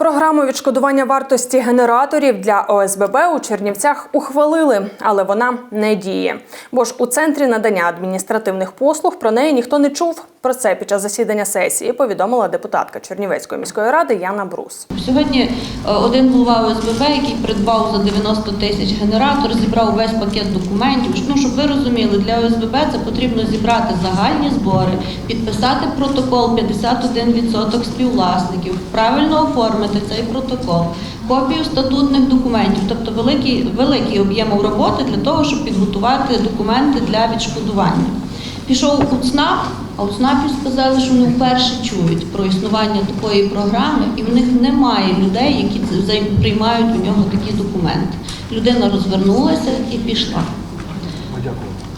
Програму відшкодування вартості генераторів для ОСББ у Чернівцях ухвалили, але вона не діє. Бо ж у центрі надання адміністративних послуг про неї ніхто не чув. Про це під час засідання сесії повідомила депутатка Чернівецької міської ради Яна Брус. Сьогодні е, один голова ОСББ, який придбав за 90 тисяч генератор, зібрав весь пакет документів. Ну, щоб ви розуміли, для ОСББ це потрібно зібрати загальні збори, підписати протокол 51% співвласників, правильно оформити цей протокол, копію статутних документів, тобто великий, великий об'єм роботи для того, щоб підготувати документи для відшкодування. Пішов у ЦНАП, а у ЦНАПі сказали, що вони вперше чують про існування такої програми, і в них немає людей, які приймають у нього такі документи. Людина розвернулася і пішла.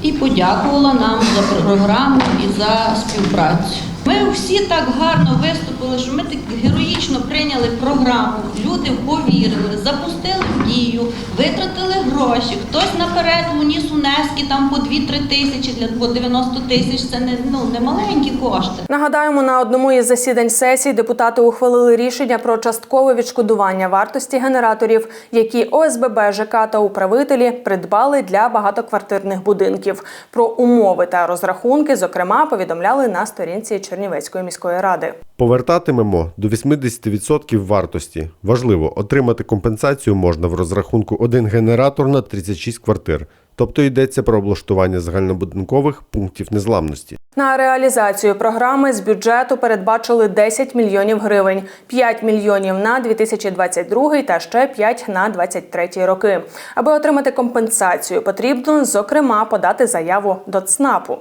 І подякувала нам за програму і за співпрацю. Ми всі так гарно виступили, що ми так героїчно прийняли програму. Люди повірили, запустили в дію, витратили гроші. Хтось наперед уніс унески там по 2-3 тисячі для по 90 тисяч. Це не ну не маленькі кошти. Нагадаємо, на одному із засідань сесії депутати ухвалили рішення про часткове відшкодування вартості генераторів, які ОСББ, ЖК та управителі придбали для багатоквартирних будинків. Про умови та розрахунки, зокрема, повідомляли на сторінці Чернівецької міської ради. Повертатимемо до 80% вартості. Важливо, отримати компенсацію можна в розрахунку один генератор на 36 квартир. Тобто йдеться про облаштування загальнобудинкових пунктів незламності. На реалізацію програми з бюджету передбачили 10 мільйонів гривень, 5 мільйонів на 2022 та ще 5 на 2023 роки. Аби отримати компенсацію, потрібно зокрема подати заяву до ЦНАПу.